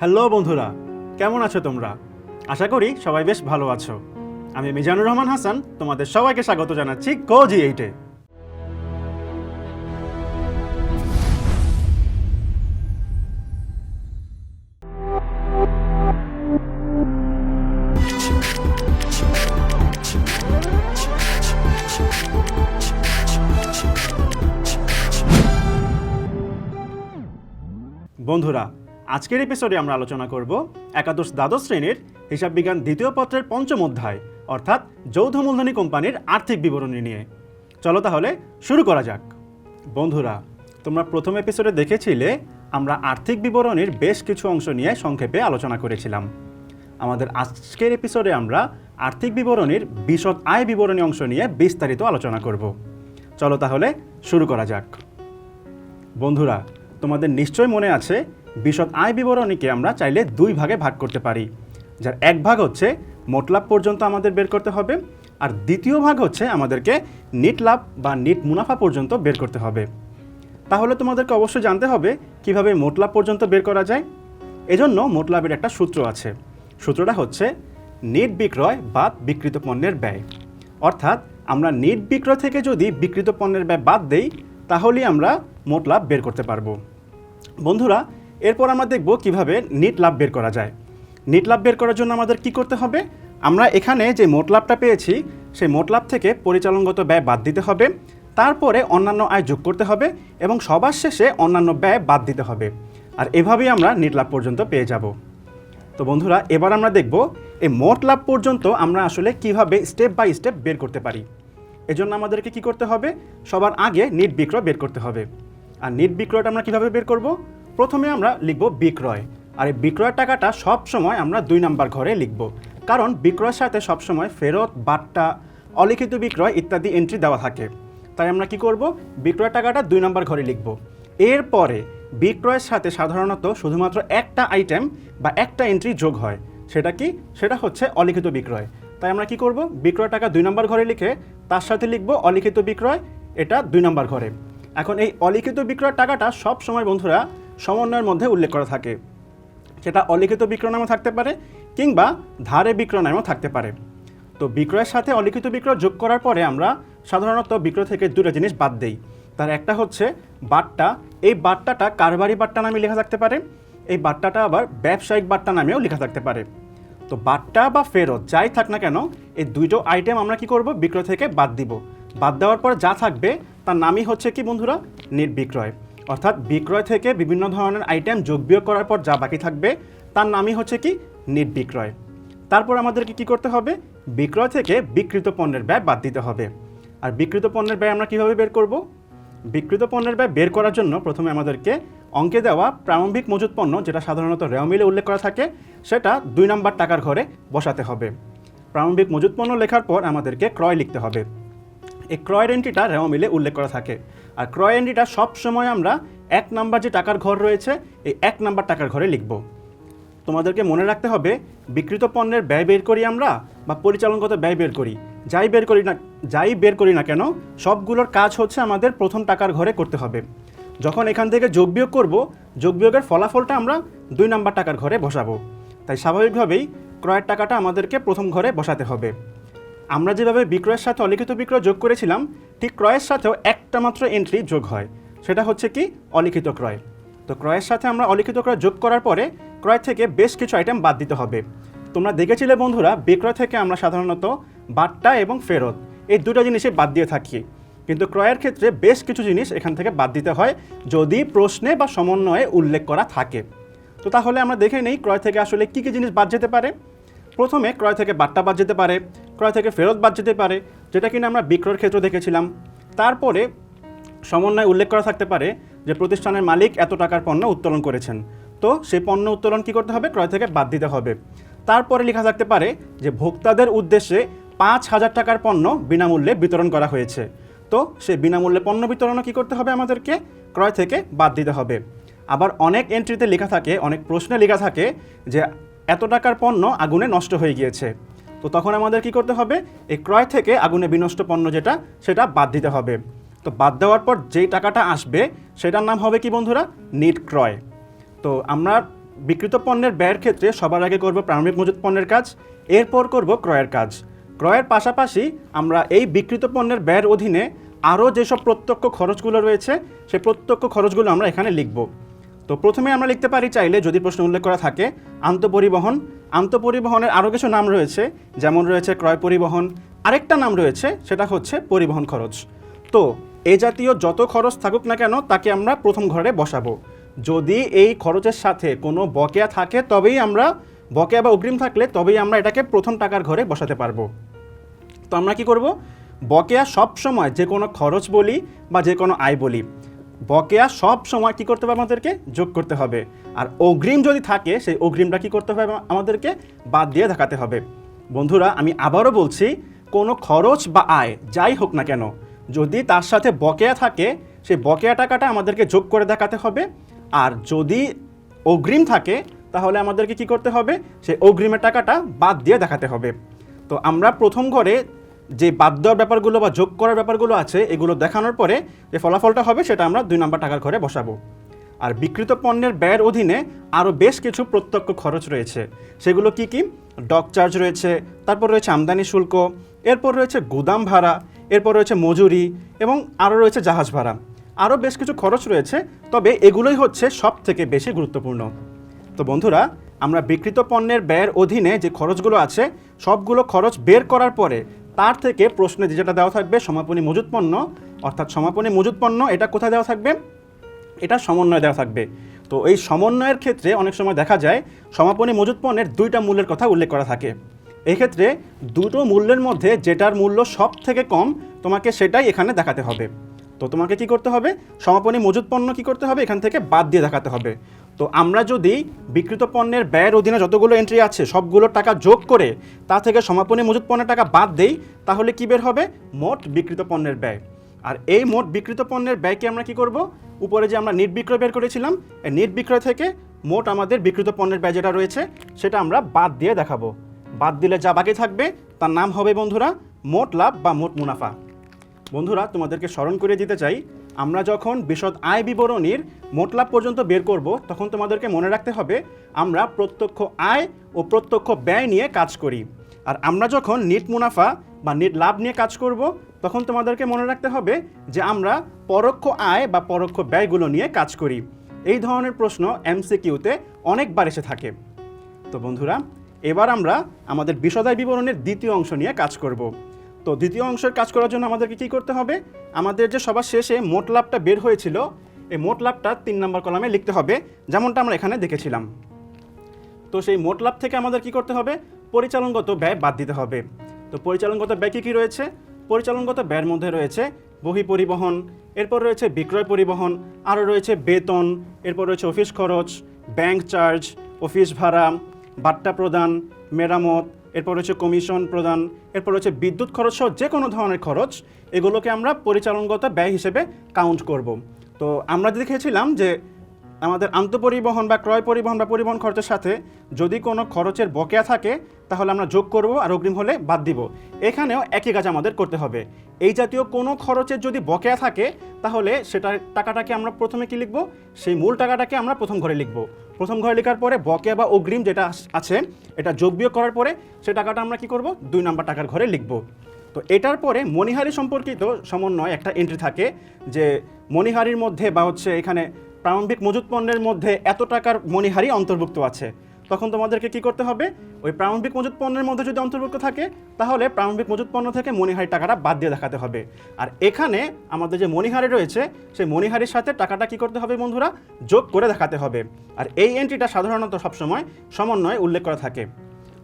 Hello বন্ধুরা, কেমন আছো তোমরা? আশা করি সবাই বেশ ভালো আছো। আমি মিজানুর রহমান হাসান, তোমাদের সবাইকে স্বাগত জানাচ্ছি কোজি এইটে বন্ধুরা আজকের এপিসোডে আমরা আলোচনা করব একাদশ দ্বাদশ শ্রেণির হিসাব বিজ্ঞান দ্বিতীয় পত্রের পঞ্চম অধ্যায়, অর্থাৎ যৌথ মূলধনী কোম্পানির আর্থিক বিবরণী নিয়ে। চলো তাহলে শুরু করা যাক। বন্ধুরা, তোমরা প্রথম এপিসোডে দেখেছিলে, আমরা আর্থিক বিবরণীর বেশ কিছু অংশ নিয়ে সংক্ষেপে আলোচনা করেছিলাম। আমাদের আজকের এপিসোডে আমরা আর্থিক বিবরণীর বিশদ আয় বিবরণী অংশ নিয়ে বিস্তারিত আলোচনা করব। চলো তাহলে শুরু করা যাক। বন্ধুরা, তোমাদের নিশ্চয় মনে আছে বিশদ আয় বিবরণীকে আমরা চাইলে দুই ভাগে ভাগ করতে পারি। যার এক ভাগ হচ্ছে মোট লাভ পর্যন্ত আমাদের বের করতে হবে, আর দ্বিতীয় ভাগ হচ্ছে আমাদেরকে নিট লাভ বা নিট মুনাফা পর্যন্ত বের করতে হবে। তাহলে তোমাদেরকে অবশ্যই জানতে হবে কীভাবে মোট লাভ পর্যন্ত বের করা যায়। এজন্য মোট লাভের একটা সূত্র আছে। সূত্রটা হচ্ছে নেট বিক্রয় বাদ বিকৃত পণ্যের ব্যয়। অর্থাৎ আমরা নেট বিক্রয় থেকে যদি বিকৃত পণ্যের ব্যয় বাদ দেই, তাহলেই আমরা মোট লাভ বের করতে পারব। বন্ধুরা এরপর আমরা দেখব কীভাবে নিট লাভ বের করা যায়। নিট লাভ বের করার জন্য আমাদের কি করতে হবে? আমরা এখানে যে মোট লাভটা পেয়েছি, সেই মোট লাভ থেকে পরিচালনগত ব্যয় বাদ দিতে হবে। তারপরে অন্যান্য আয় যোগ করতে হবে এবং সবার শেষে অন্যান্য ব্যয় বাদ দিতে হবে। আর এভাবেই আমরা নিট লাভ পর্যন্ত পেয়ে যাব। তো বন্ধুরা, এবার আমরা দেখব এই মোট লাভ পর্যন্ত আমরা আসলে কীভাবে স্টেপ বাই স্টেপ বের করতে পারি। এজন্য আমাদেরকে কি করতে হবে? সবার আগে নিট বিক্রয় বের করতে হবে। আর নিট বিক্রয়টা আমরা কীভাবে বের করব? প্রথমে আমরা লিখব বিক্রয়। আর এই বিক্রয়ের টাকাটা সব সময় আমরা দুই নাম্বার ঘরে লিখব। কারণ বিক্রয়ের সাথে সব সময় ফেরত, বাট্টা, অলিখিত বিক্রয় ইত্যাদি এন্ট্রি দেওয়া থাকে। তাই আমরা কি করব? বিক্রয় টাকাটা দুই নম্বর ঘরে লিখব। এরপরে বিক্রয়ের সাথে সাধারণত শুধুমাত্র একটা আইটেম বা একটা এন্ট্রি যোগ হয়। সেটা কি? সেটা হচ্ছে অলিখিত বিক্রয়। তাই আমরা কি করব? বিক্রয় টাকা দুই নম্বর ঘরে লিখে তার সাথে লিখব অলিখিত বিক্রয়। এটা দুই নম্বর ঘরে। এখন এই অলিখিত বিক্রয় টাকাটা সব সময় বন্ধুরা সমন্বয়ের মধ্যে উল্লেখ করা থাকে। সেটা অলিখিত বিক্রয় নামে থাকতে পারে কিংবা ধারে বিক্রয় নামেও থাকতে পারে। তো বিক্রয়ের সাথে অলিখিত বিক্রয় যোগ করার পরে আমরা সাধারণত বিক্রয় থেকে দুটো জিনিস বাদ দেই। তার একটা হচ্ছে বাট্টা। এই বাট্টাটা কারবারি বাট্টা নামে লেখা থাকতে পারে। এই বাট্টাটা আবার ব্যবসায়িক বাট্টা নামেও লেখা থাকতে পারে। তো বাট্টা বা ফেরত যাই থাক না কেন, এই দুইটো আইটেম আমরা কি করব? বিক্রয় থেকে বাদ দিব। বাদ দেওয়ার পর যা থাকবে, তার নামই হচ্ছে কি বন্ধুরা? নিট বিক্রয়। অর্থাৎ বিক্রয় থেকে বিভিন্ন ধরনের আইটেম যোগ বিয়োগ করার পর যা বাকি থাকবে, তার নামই হচ্ছে কি? নিট বিক্রয় তারপর আমাদেরকে কি করতে হবে? বিক্রয় থেকে বিকৃত পণ্যের ব্যয় বাদ দিতে হবে। আর বিকৃত পণ্যের ব্যয় আমরা কীভাবে বের করব? বিকৃত পণ্যের ব্যয় বের করার জন্য প্রথমে আমাদেরকে অঙ্কে দেওয়া প্রারম্ভিক মজুত পণ্য, যেটা সাধারণত রেও মিলে উল্লেখ করা থাকে, সেটা দুই নম্বর টাকার ঘরে বসাতে হবে। প্রারম্ভিক মজুত পণ্য লেখার পর আমাদেরকে ক্রয় লিখতে হবে। এই ক্রয়ের এন্ট্রিটা রেও মিলে উল্লেখ করা থাকে। আর ক্রয় এন্ট্রিটা সবসময় আমরা এক নাম্বার যে টাকার ঘর রয়েছে, এই এক নাম্বার টাকার ঘরে লিখব। তোমাদেরকে মনে রাখতে হবে বিকৃত পণ্যের ব্যয় বের করি আমরা বা পরিচালনগত ব্যয় বের করি। যাই বের করি না, যাই বের করি না কেন, সবগুলোর কাজ হচ্ছে আমাদের প্রথম টাকার ঘরে করতে হবে। যখন এখান থেকে যোগ বিয়োগ করব, যোগ বিয়োগের ফলাফলটা আমরা দুই নাম্বার টাকার ঘরে বসাবো। তাই স্বাভাবিকভাবেই ক্রয়ের টাকাটা আমাদেরকে প্রথম ঘরে বসাতে হবে। আমরা যেভাবে বিক্রয়ের সাথে অলিখিত বিক্রয় যোগ করেছিলাম, ঠিক ক্রয়ের সাথেও একটা মাত্র এন্ট্রি যোগ হয়। সেটা হচ্ছে কি? অলিখিত ক্রয়। তো ক্রয়ের সাথে আমরা অলিখিত ক্রয় যোগ করার পরে ক্রয় থেকে বেশ কিছু আইটেম বাদ দিতে হবে। তোমরা দেখেছিলে বন্ধুরা, বিক্রয় থেকে আমরা সাধারণত বাট্টা এবং ফেরত, এই দুটো জিনিসই বাদ দিয়ে থাকি। কিন্তু ক্রয়ের ক্ষেত্রে বেশ কিছু জিনিস এখান থেকে বাদ দিতে হয়, যদি প্রশ্নে বা সমন্বয়ে উল্লেখ করা থাকে। তো তাহলে আমরা দেখে নেই ক্রয় থেকে আসলে কী কী জিনিস বাদ যেতে পারে। প্রথমে ক্রয় থেকে বাট্টা বাদ যেতে পারে, ক্রয় থেকে ফেরত বাদ যেতে পারে, যেটা কিনা আমরা বিক্রয়ের ক্ষেত্রে দেখেছিলাম। তারপরে সমন্বয় উল্লেখ করা থাকতে পারে যে প্রতিষ্ঠানের মালিক এত টাকার পণ্য উত্তোলন করেছেন। তো সেই পণ্য উত্তোলন কি করতে হবে? ক্রয় থেকে বাদ দিতে হবে। তারপরে লেখা থাকতে পারে যে ভোক্তাদের উদ্দেশ্যে পাঁচ হাজার টাকার পণ্য বিনামূল্যে বিতরণ করা হয়েছে। তো সেই বিনামূল্যে পণ্য বিতরণও কী করতে হবে আমাদেরকে? ক্রয় থেকে বাদ দিতে হবে। আবার অনেক এন্ট্রিতে লেখা থাকে, অনেক প্রশ্নে লেখা থাকে যে এত টাকার পণ্য আগুনে নষ্ট হয়ে গিয়েছে। তো তখন আমাদের কি করতে হবে? এই ক্রয় থেকে আগুনে বিনষ্ট পণ্য যেটা, সেটা বাদ দিতে হবে। তো বাদ দেওয়ার পর যেই টাকাটা আসবে, সেটার নাম হবে কি বন্ধুরা? নিট ক্রয়। তো আমরা বিক্রিত পণ্যের ব্যয়ের ক্ষেত্রে সবার আগে করব প্রারম্ভিক মজুত পণ্যের কাজ, এরপর করব ক্রয়ের কাজ। ক্রয়ের পাশাপাশি আমরা এই বিক্রিত পণ্যের ব্যয়ের অধীনে আরও যেসব প্রত্যক্ষ খরচগুলো রয়েছে সেই প্রত্যক্ষ খরচগুলো আমরা এখানে লিখব। তো প্রথমে আমরা লিখতে পারি চাইলে যদি প্রশ্ন উল্লেখ করা থাকে, আন্তঃপরিবহন। আন্তঃপরিবহনের আরও কিছু নাম রয়েছে, যেমন রয়েছে ক্রয় পরিবহন। আরেকটা নাম রয়েছে, সেটা হচ্ছে পরিবহন খরচ। তো এ জাতীয় যত খরচ থাকুক না কেন, তাকে আমরা প্রথম ঘরে বসাবো। যদি এই খরচের সাথে কোনো বকেয়া থাকে, তবেই আমরা, বকেয়া বা অগ্রিম থাকলে তবেই আমরা এটাকে প্রথম টাকার ঘরে বসাতে পারব। তো আমরা কি করব? বকেয়া সব সময় যে কোনো খরচ বলি বা যে কোনো আয় বলি। বকেয়া সব সময় কি করতে হবে আমাদেরকে? যোগ করতে হবে। আর অগ্রিম যদি থাকে, সেই অগ্রিমটা কি করতে হবে আমাদেরকে? বাদ দিয়ে দেখাতে হবে। বন্ধুরা, আমি আবারও বলছি, কোনো খরচ বা আয়, যাই হোক না কেন, যদি তার সাথে বকেয়া থাকে, সেই বকেয়া টাকাটা আমাদেরকে যোগ করে দেখাতে হবে। আর যদি অগ্রিম থাকে, তাহলে আমাদেরকে কি করতে হবে? সেই অগ্রিমের টাকাটা বাদ দিয়ে দেখাতে হবে। তো আমরা প্রথম ঘরে যে বাদ দেওয়ার ব্যাপারগুলো বা যোগ করার ব্যাপারগুলো আছে, এগুলো দেখানোর পরে যে ফলাফলটা হবে সেটা আমরা দুই নম্বর টাকার ঘরে বসাবো। আর বিকৃত পণ্যের ব্যয়ের অধীনে আরও বেশ কিছু প্রত্যক্ষ খরচ রয়েছে। সেগুলো কি কি? ডক চার্জ রয়েছে, তারপর রয়েছে আমদানি শুল্ক, এরপর রয়েছে গুদাম ভাড়া, এরপর রয়েছে মজুরি এবং আরও রয়েছে জাহাজ ভাড়া। আরও বেশ কিছু খরচ রয়েছে, তবে এগুলোই হচ্ছে সব থেকে বেশি গুরুত্বপূর্ণ। তো বন্ধুরা, আমরা বিকৃত পণ্যের ব্যয়ের অধীনে যে খরচগুলো আছে, সবগুলো খরচ বের করার পরে তার থেকে প্রশ্নে যেটা দেওয়া থাকবে, সমাপনী মজুত পণ্য, অর্থাৎ সমাপনী মজুত পণ্য, এটা কোথায় দেওয়া থাকবে? এটা সমন্বয় দেওয়া থাকবে। তো এই সমন্বয়ের ক্ষেত্রে অনেক সময় দেখা যায়, সমাপনী মজুত পণ্যের দুইটা মূল্যের কথা উল্লেখ করা থাকে। এক্ষেত্রে দুটো মূল্যের মধ্যে যেটার মূল্য সব থেকে কম, তোমাকে সেটাই এখানে দেখাতে হবে। তো তোমাকে কি করতে হবে? সমাপনী মজুত পণ্য কি করতে হবে? এখান থেকে বাদ দিয়ে দেখাতে হবে। তো আমরা যদি বিকৃত পণ্যের ব্যয়ের অধীনে যতগুলো এন্ট্রি আছে সবগুলো টাকা যোগ করে তা থেকে সমাপনী মজুত পণ্যের টাকা বাদ দেই, তাহলে কি বের হবে? মোট বিকৃত পণ্যের ব্যয়। আর এই মোট বিকৃত পণ্যের ব্যয়কে আমরা কি করব? উপরে যে আমরা নিট বিক্রয় বের করেছিলাম, এই নিট বিক্রয় থেকে মোট আমাদের বিকৃত পণ্যের ব্যয় যেটা রয়েছে, সেটা আমরা বাদ দিয়ে দেখাবো। বাদ দিলে যা বাকি থাকবে, তার নাম হবে, বন্ধুরা, মোট লাভ বা মোট মুনাফা। বন্ধুরা, তোমাদেরকে স্মরণ করে দিতে চাই আমরা যখন বিশদ আয় বিবরণীর মোট লাভ পর্যন্ত বের করব, তখন তোমাদেরকে মনে রাখতে হবে, আমরা প্রত্যক্ষ আয় ও প্রত্যক্ষ ব্যয় নিয়ে কাজ করি। আর আমরা যখন নিট মুনাফা বা নিট লাভ নিয়ে কাজ করব, তখন তোমাদেরকে মনে রাখতে হবে যে আমরা পরোক্ষ আয় বা পরোক্ষ ব্যয়গুলো নিয়ে কাজ করি। এই ধরনের প্রশ্ন এমসিকিউতে অনেকবার এসে থাকে। তো বন্ধুরা, এবার আমরা আমাদের বিশদায় বিবরণের দ্বিতীয় অংশ নিয়ে কাজ করব। তো দ্বিতীয় অংশের কাজ করার জন্য আমাদেরকে কী করতে হবে? আমাদের যে সবার শেষে মোট লাভটা বের হয়েছিল, এই মোট লাভটা তিন নম্বর কলামে লিখতে হবে, যেমনটা আমরা এখানে দেখেছিলাম। তো সেই মোট লাভ থেকে আমাদের কি করতে হবে? পরিচালনগত ব্যয় বাদ দিতে হবে। তো পরিচালনগত ব্যয় কী কী রয়েছে? পরিচালনগত ব্যয়ের মধ্যে রয়েছে বহি পরিবহন, এরপর রয়েছে বিক্রয় পরিবহন, আরও রয়েছে বেতন, এরপর রয়েছে অফিস খরচ, ব্যাংক চার্জ, অফিস ভাড়া, বাট্টা প্রদান, মেরামত এরপর রয়েছে কমিশন প্রদান, এরপর রয়েছে বিদ্যুৎ খরচ সহ যে কোনো ধরনের খরচ, এগুলোকে আমরা পরিচালনগত ব্যয় হিসেবে কাউন্ট করব। তো আমরা দেখেছিলাম যে আমাদের আন্তঃপরিবহন বা ক্রয় পরিবহন বা পরিবহন খরচের সাথে যদি কোনো খরচের বকেয়া থাকে, তাহলে আমরা যোগ করব আর অগ্রিম হলে বাদ দিব। এখানেও একই কাজ আমাদের করতে হবে। এই জাতীয় কোনো খরচের যদি বকেয়া থাকে, তাহলে সেটার টাকাটাকে আমরা প্রথমে কি লিখব? সেই মূল টাকাটাকে আমরা প্রথম ঘরে লিখব। প্রথম ঘরে লেখার পরে বকে বা অগ্রিম যেটা আছে, এটা যোগ বিয়োগ করার পরে সে টাকাটা আমরা কি করব? দুই নাম্বার টাকার ঘরে লিখব। তো এটার পরে মণিহারি সম্পর্কিত সমন্বয় একটা এন্ট্রি থাকে যে মণিহারির মধ্যে বা হচ্ছে এখানে প্রারম্ভিক মজুত পণ্যের মধ্যে এত টাকার মণিহারি অন্তর্ভুক্ত আছে। তখন তোমাদেরকে কি করতে হবে? ওই প্রারম্ভিক মজুত পণ্যের মধ্যে যদি অন্তর্ভুক্ত থাকে, তাহলে প্রারম্ভিক মজুত পণ্য থেকে মণিহারি টাকাটা বাদ দিয়ে দেখাতে হবে। আর এখানে আমাদের যে মণিহারি রয়েছে, সেই মণিহারির সাথে টাকাটা কি করতে হবে বন্ধুরা? যোগ করে দেখাতে হবে। আর এই এন্ট্রিটা সাধারণত সবসময় সমন্বয় উল্লেখ করা থাকে।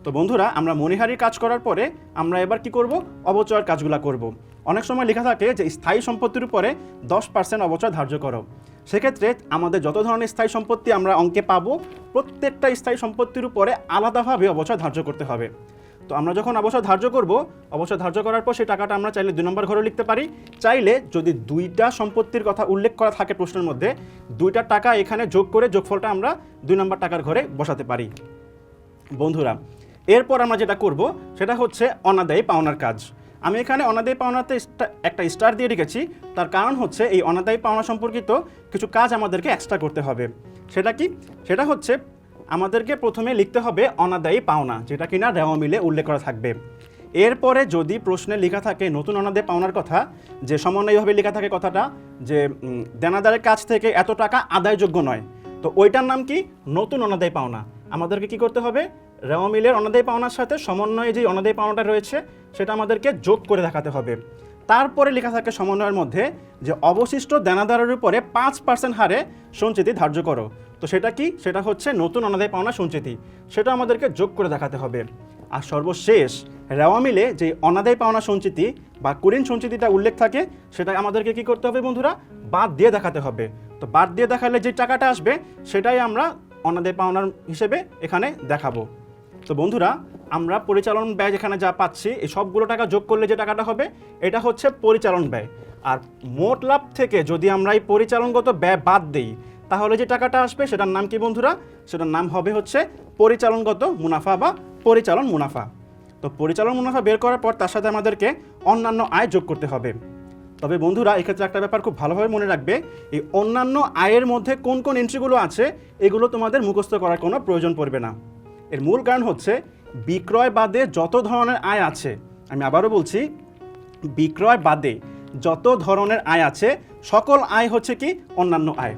তো বন্ধুরা, আমরা মণিহারির কাজ করার পরে আমরা এবার কি করব? অবচয়ের কাজগুলো করব। অনেক সময় লেখা থাকে যে স্থায়ী সম্পত্তির উপরে দশ পার্সেন্ট অবচয় ধার্য করো। সেক্ষেত্রে আমাদের যত ধরনের স্থায়ী সম্পত্তি আমরা অঙ্কে পাবো, প্রত্যেকটা স্থায়ী সম্পত্তির উপরে আলাদাভাবে অবসর ধার্য করতে হবে। তো আমরা যখন অবসর ধার্য করব, অবসর ধার্য করার পর সেই টাকাটা আমরা চাইলে দুই নম্বর ঘরে লিখতে পারি। চাইলে যদি দুইটা সম্পত্তির কথা উল্লেখ করা থাকে প্রশ্নের মধ্যে, দুইটা টাকা এখানে যোগ করে যোগফলটা আমরা দুই নম্বর টাকার ঘরে বসাতে পারি। বন্ধুরা, এরপর আমরা যেটা করব, সেটা হচ্ছে অনাদায়ী পাওনার কাজ। আমি এখানে অনাদায়ী পাওনাতে একটা স্টার দিয়ে রেখেছি। তার কারণ হচ্ছে এই অনাদায়ী পাওনা সম্পর্কিত কিছু কাজ আমাদেরকে এক্সট্রা করতে হবে। সেটা কি? সেটা হচ্ছে আমাদেরকে প্রথমে লিখতে হবে অনাদায়ী পাওনা, যেটা কিনা রেওয়া মিলে উল্লেখ করা থাকবে। এরপরে যদি প্রশ্নে লেখা থাকে নতুন অনাদায়ী পাওনার কথা, যে সমন্বয়ভাবে লেখা থাকে কথাটা, যে দেনাদারের কাছ থেকে এত টাকা আদায়যোগ্য নয়, তো ওইটার নাম কি? নতুন অনাদায়ী পাওনা। আমাদেরকে কি করতে হবে? রেওয়া মিলের অনাদায়ী পাওনার সাথে সমন্বয়ে যে অনাদায়ী পাওনাটা রয়েছে, সেটা আমাদেরকে যোগ করে দেখাতে হবে। তারপরে লেখা থাকে সমন্বয়ের মধ্যে যে, অবশিষ্ট দেনাদারের উপরে পাঁচ পার্সেন্ট হারে সঞ্চিতি ধার্য করো। তো সেটা কি? সেটা হচ্ছে নতুন অনাদায় পাওনা সঞ্চিতি। সেটা আমাদেরকে যোগ করে দেখাতে হবে। আর সর্বশেষ, রেওয়া মিলে যে অনাদায় পাওনা সঞ্চিতি বা কুরিন সঞ্চিতিটা উল্লেখ থাকে, সেটা আমাদেরকে কি করতে হবে বন্ধুরা? বাদ দিয়ে দেখাতে হবে। তো বাদ দিয়ে দেখালে যে টাকাটা আসবে, সেটাই আমরা অনাদায় পাওনার হিসেবে এখানে দেখাবো। তো বন্ধুরা, আমরা পরিচালন ব্যয় যেখানে যা পাচ্ছি, এই সবগুলো টাকা যোগ করলে যে টাকাটা হবে, এটা হচ্ছে পরিচালন ব্যয়। আর মোট লাভ থেকে যদি আমরা এই পরিচালনগত ব্যয় বাদ দিই, তাহলে যে টাকাটা আসবে, সেটার নাম কি বন্ধুরা? সেটার নাম হবে হচ্ছে পরিচালনগত মুনাফা বা পরিচালন মুনাফা। তো পরিচালন মুনাফা বের করার পর তার সাথে আমাদেরকে অন্যান্য আয় যোগ করতে হবে। তবে বন্ধুরা, এক্ষেত্রে একটা ব্যাপার খুব ভালোভাবে মনে রাখবে, এই অন্যান্য আয়ের মধ্যে কোন কোন এন্ট্রিগুলো আছে, এগুলো তোমাদের মুখস্থ করার কোনো প্রয়োজন পড়বে না। এর মূল কারণ হচ্ছে বিক্রয় বাদে যত ধরনের আয় আছে, আমি আবারও বলছি, বিক্রয় বাদে যত ধরনের আয় আছে, সকল আয় হচ্ছে কি অন্যান্য আয়।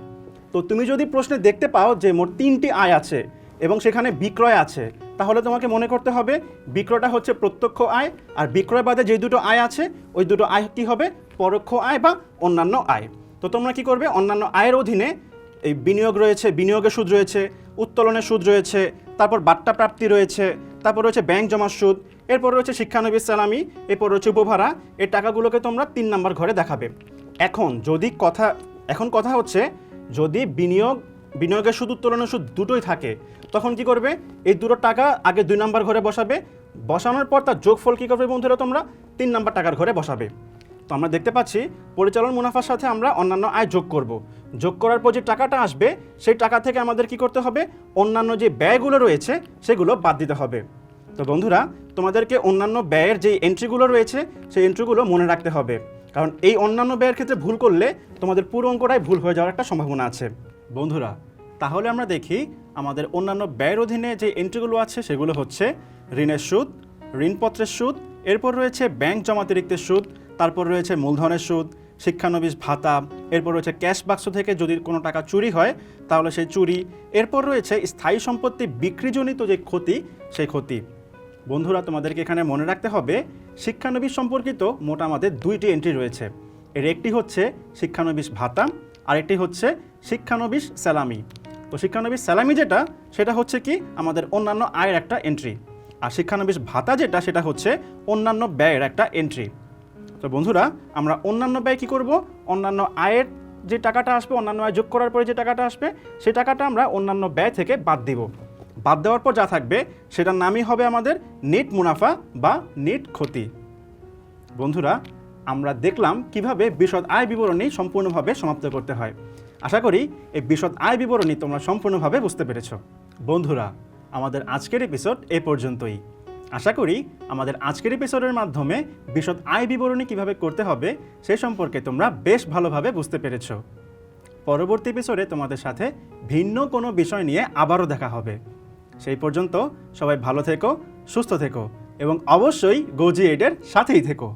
তো তুমি যদি প্রশ্নে দেখতে পাও যে মোট তিনটি আয় আছে এবং সেখানে বিক্রয় আছে, তাহলে তোমাকে মনে করতে হবে বিক্রয়টা হচ্ছে প্রত্যক্ষ আয় আর বিক্রয় বাদে যে দুটো আয় আছে, ওই দুটো আয় কি হবে? পরোক্ষ আয় বা অন্যান্য আয়। তো তোমরা কি করবে? অন্যান্য আয়ের অধীনে এই বিনিয়োগ রয়েছে, বিনিয়োগের সুদ রয়েছে, উত্তোলনের সুদ রয়েছে তারপর বাট্টা প্রাপ্তি রয়েছে, তারপর রয়েছে ব্যাংক জমার সুদ, এরপর রয়েছে শিক্ষানবিস সালামি এরপর রয়েছে উপভাড়া, এই টাকাগুলোকে তোমরা তিন নাম্বার ঘরে দেখাবে। এখন যদি কথা, এখন কথা হচ্ছে, যদি বিনিয়োগ, বিনিয়োগের সুদ, উত্তোলনের সুদ দুটোই থাকে, তখন কি করবে? এই দুটো টাকা আগে দুই নম্বর ঘরে বসাবে, বসানোর পর তার যোগফল কী করবে বন্ধুরা তোমরা? তিন নাম্বার টাকার ঘরে বসাবে। তো আমরা দেখতে পাচ্ছি, পরিচালন মুনাফার সাথে আমরা অন্যান্য আয় যোগ করব। যোগ করার পর যে টাকাটা আসবে, সেই টাকা থেকে আমাদের কি করতে হবে? অন্যান্য যে ব্যয়গুলো রয়েছে, সেগুলো বাদ দিতে হবে। তো বন্ধুরা, তোমাদেরকে অন্যান্য ব্যয়ের যে এন্ট্রিগুলো রয়েছে, সেই এন্ট্রিগুলো মনে রাখতে হবে। কারণ এই অন্যান্য ব্যয়ের ক্ষেত্রে ভুল করলে তোমাদের পুরো অঙ্কটাই ভুল হয়ে যাওয়ার একটা সম্ভাবনা আছে। বন্ধুরা, তাহলে আমরা দেখি আমাদের অন্যান্য ব্যয়ের অধীনে যে এন্ট্রিগুলো আছে, সেগুলো হচ্ছে ঋণের সুদ, ঋণপত্রের সুদ, এরপর রয়েছে ব্যাংক জমাতিরিক্তের সুদ, তারপর রয়েছে মূলধনের সুদ শিক্ষানবিশ ভাতা, এরপর রয়েছে ক্যাশ বাক্স থেকে যদি কোনো টাকা চুরি হয়, তাহলে সেই চুরি। এরপর রয়েছে স্থায়ী সম্পত্তি বিক্রিজনিত যে ক্ষতি, সেই ক্ষতি। বন্ধুরা, তোমাদেরকে এখানে মনে রাখতে হবে, শিক্ষানবিশ সম্পর্কিত মোট আমাদের দুইটি এন্ট্রি রয়েছে। এর একটি হচ্ছে শিক্ষানবিশ ভাতা, আরেকটি হচ্ছে শিক্ষানবিশ স্যালামি। তো শিক্ষানবিশ স্যালামি যেটা, সেটা হচ্ছে কি আমাদের অন্যান্য আয়ের একটা এন্ট্রি আর শিক্ষানবিশ ভাতা যেটা, সেটা হচ্ছে অন্যান্য ব্যয়ের একটা এন্ট্রি তো বন্ধুরা, আমরা অন্যান্য ব্যয় কী করব? অন্যান্য আয়ের যে টাকাটা আসবে, অন্যান্য আয় যোগ করার পরে যে টাকাটা আসবে সেই টাকাটা আমরা অন্যান্য ব্যয় থেকে বাদ দিব। বাদ দেওয়ার পর যা থাকবে, সেটার নামই হবে আমাদের নেট মুনাফা বা নেট ক্ষতি। বন্ধুরা, আমরা দেখলাম কীভাবে বিশদ আয় বিবরণী সম্পূর্ণভাবে সমাপ্ত করতে হয়। আশা করি এই বিশদ আয় বিবরণী তোমরা সম্পূর্ণভাবে বুঝতে পেরেছ। বন্ধুরা, আমাদের আজকের এপিসোড এ পর্যন্তই। আশা করি আমাদের আজকের এপিসোডের মাধ্যমে বিশদ আয় বিবরণী কীভাবে করতে হবে সে সম্পর্কে তোমরা বেশ ভালোভাবে বুঝতে পেরেছ। পরবর্তী এপিসোডে তোমাদের সাথে ভিন্ন কোনো বিষয় নিয়ে আবারও দেখা হবে। সেই পর্যন্ত সবাই ভালো থেকো, সুস্থ থেকো এবং অবশ্যই গোজি এইডের সাথেই থেকো।